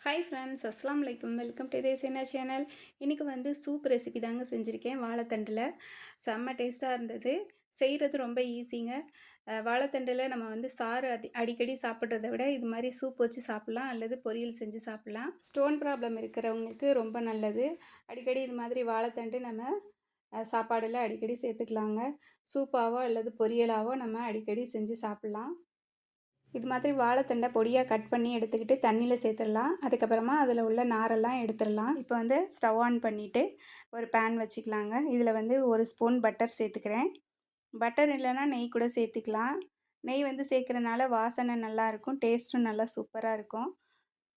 Hi friends அஸ்லாம் வலைக்கம் welcome to தேசியனா channel இன்றைக்கி வந்து சூப் ரெசிபி தாங்க செஞ்சுருக்கேன் வாழைத்தண்டில். செம்ம டேஸ்ட்டாக இருந்தது. செய்கிறது ரொம்ப ஈஸிங்க வாழைத்தண்டில் நம்ம வந்து சாறு அடி அடிக்கடி சாப்பிட்றத விட இது மாதிரி சூப் வச்சு சாப்பிட்லாம் அல்லது பொரியல் செஞ்சு சாப்பிட்லாம். ஸ்டோன் ப்ராப்ளம் இருக்கிறவங்களுக்கு ரொம்ப நல்லது. அடிக்கடி இது மாதிரி வாழைத்தண்டு நம்ம சாப்பாடில் அடிக்கடி சேர்த்துக்கலாங்க. சூப்பாவோ அல்லது பொரியலாவோ நம்ம அடிக்கடி செஞ்சு சாப்பிட்லாம். இது மாதிரி வாழைத்தண்டை பொடியாக கட் பண்ணி எடுத்துக்கிட்டு தண்ணியில் சேர்த்துடலாம். அதுக்கப்புறமா அதில் உள்ள நாரெல்லாம் எடுத்துடலாம். இப்போ வந்து ஸ்டவ் ஆன் பண்ணிவிட்டு ஒரு பேன் வச்சுக்கலாங்க. இதில் வந்து ஒரு ஸ்பூன் பட்டர் சேர்த்துக்கிறேன். பட்டர் இல்லைன்னா நெய் கூட சேர்த்துக்கலாம். நெய் வந்து சேர்க்குறனால வாசனை நல்லாயிருக்கும் டேஸ்ட்டும் நல்லா சூப்பராக இருக்கும்.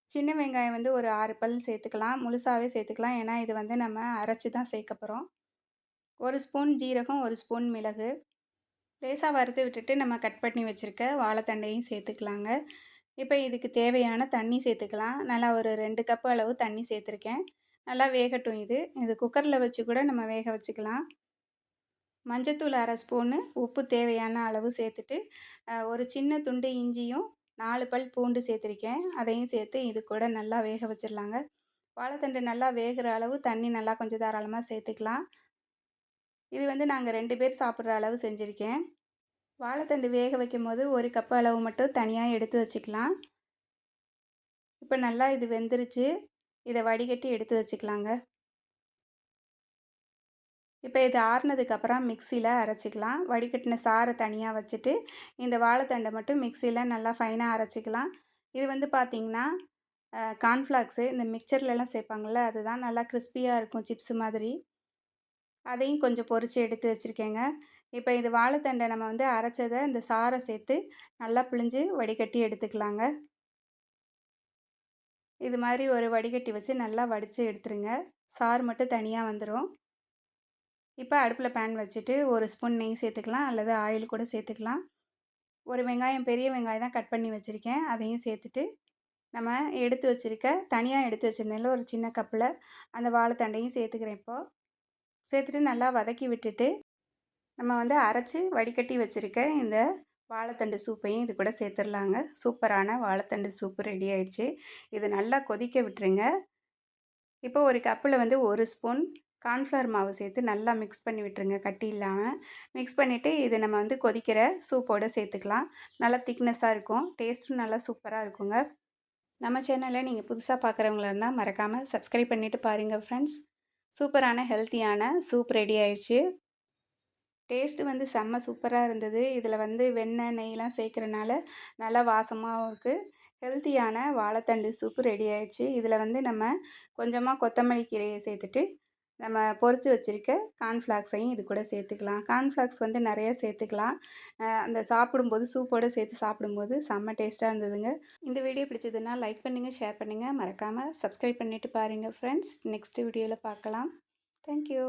சின்ன வெங்காயம் வந்து ஒரு ஆறு பல் சேர்த்துக்கலாம். முழுசாகவே சேர்த்துக்கலாம். ஏன்னா இது வந்து நம்ம அரைச்சி தான் சேர்க்க போகிறோம் ஒரு ஸ்பூன் ஜீரகம் ஒரு ஸ்பூன் மிளகு. லேசாக வறுத்து விட்டுட்டு நம்ம கட் பண்ணி வச்சுருக்க வாழைத்தண்டையும் சேர்த்துக்கலாங்க. இப்போ இதுக்கு தேவையான தண்ணி சேர்த்துக்கலாம். நல்லா ஒரு ரெண்டு கப்பு அளவு தண்ணி சேர்த்துருக்கேன். நல்லா வேகட்டும் இது. இது குக்கரில் வச்சு கூட நம்ம வேக வச்சுக்கலாம். மஞ்சத்தூள் அரை ஸ்பூனு உப்பு தேவையான அளவு சேர்த்துட்டு ஒரு சின்ன துண்டு இஞ்சியும் நாலு பல் பூண்டு சேர்த்துருக்கேன். அதையும் சேர்த்து இது கூட நல்லா வேக வச்சிடலாங்க வாழைத்தண்டு நல்லா வேகிற அளவு தண்ணி நல்லா கொஞ்சம் தாராளமாக சேர்த்துக்கலாம். இது வந்து நாங்கள் ரெண்டு பேர் சாப்பிட்ற அளவு செஞ்சுருக்கேன். வாழைத்தண்டு வேக வைக்கும் போது ஒரு கப் அளவு மட்டும் தனியாக எடுத்து வச்சுக்கலாம். இப்போ நல்லா இது வெந்துருச்சு. இதை வடிகட்டி எடுத்து வச்சுக்கலாங்க. இப்போ இது ஆறுனதுக்கப்புறம் மிக்சியில் அரைச்சிக்கலாம். வடிகட்டின சாரை தனியாக வச்சுட்டு இந்த வாழைத்தண்டை மட்டும் மிக்சியில் நல்லா ஃபைனாக அரைச்சிக்கலாம். இது வந்து பார்த்திங்கன்னா கார்ன்ஃப்ளாக்ஸு இந்த மிக்சர்லலாம் சேர்ப்பாங்கள்ல அதுதான் நல்லா கிறிஸ்பியாக இருக்கும் சிப்ஸ் மாதிரி. அதையும் கொஞ்சம் பொறிச்சு எடுத்து வச்சுருக்கேங்க. இப்போ இது வாழைத்தண்டை நம்ம வந்து அரைச்சதை இந்த சாரை சேர்த்து நல்லா பிழிஞ்சு வடிகட்டி எடுத்துக்கலாங்க. இது மாதிரி ஒரு வடிகட்டி வச்சு நல்லா வடித்து எடுத்துருங்க. சாறு மட்டும் தனியாக வந்துடும் இப்போ அடுப்பில் பேன் வச்சுட்டு ஒரு ஸ்பூன் நெய் சேர்த்துக்கலாம். அல்லது ஆயில் கூட சேர்த்துக்கலாம். ஒரு வெங்காயம் பெரிய வெங்காயம் தான் கட் பண்ணி வச்சுருக்கேன். அதையும் சேர்த்துட்டு நம்ம எடுத்து வச்சுருக்க தனியாக எடுத்து வச்சுருந்தேன்ல ஒரு சின்ன கப்பில் அந்த வாழைத்தண்டையும் சேர்த்துக்கிறேன் இப்போது சேர்த்துட்டு நல்லா வதக்கி விட்டுட்டு நம்ம வந்து அரைச்சி வடிகட்டி வச்சுருக்க இந்த வாழைத்தண்டு சூப்பையும் இது கூட சேர்த்துடலாங்க. சூப்பரான வாழைத்தண்டு சூப்பு ரெடி ஆயிடுச்சு. இது நல்லா கொதிக்க விட்டுருங்க. இப்போ ஒரு கப்பில் வந்து ஒரு ஸ்பூன் கார்ன்ஃப்ளவர் மாவு சேர்த்து நல்லா மிக்ஸ் பண்ணி விட்டுருங்க கட்டி இல்லாமல் மிக்ஸ் பண்ணிவிட்டு இது நம்ம வந்து கொதிக்கிற சூப்போடு சேர்த்துக்கலாம். நல்லா திக்னஸாக இருக்கும். டேஸ்ட்டும் நல்லா சூப்பராக இருக்குங்க. நம்ம சேனலில் நீங்கள் புதுசாக பார்க்குறவங்களா இருந்தால் மறக்காமல் சப்ஸ்கிரைப் பண்ணிவிட்டு பாருங்கள் ஃப்ரெண்ட்ஸ் சூப்பரான ஹெல்த்தியான சூப் ரெடி ஆயிடுச்சு. டேஸ்ட்டு வந்து செம்ம சூப்பராக இருந்தது. இதில் வந்து வெண்ணெய் நெய்லாம் சேர்க்குறனால நல்லா வாசமாகவும் இருக்குது ஹெல்த்தியான வாழைத்தண்டு சூப்பு ரெடி ஆயிடுச்சு. இதில் வந்து நம்ம கொஞ்சமாக கொத்தமல்லி கீரையை சேர்த்துட்டு நம்ம பொறிச்சு வச்சுருக்க கார்ன்ஃப்ளாக்ஸையும் இது கூட சேர்த்துக்கலாம். கார்ன்ஃப்ளாக்ஸ் வந்து நிறைய சேர்த்துக்கலாம். அந்த சாப்பிடும்போது சூப்போடு சேர்த்து சாப்பிடும்போது செம்ம டேஸ்ட்டாக இருந்ததுங்க. இந்த வீடியோ பிடிச்சதுன்னா லைக் பண்ணுங்கள் ஷேர் பண்ணுங்கள் மறக்காமல் சப்ஸ்கிரைப் பண்ணிவிட்டு பாருங்கள் ஃப்ரெண்ட்ஸ் நெக்ஸ்ட் வீடியோவில் பார்க்கலாம். தேங்க்யூ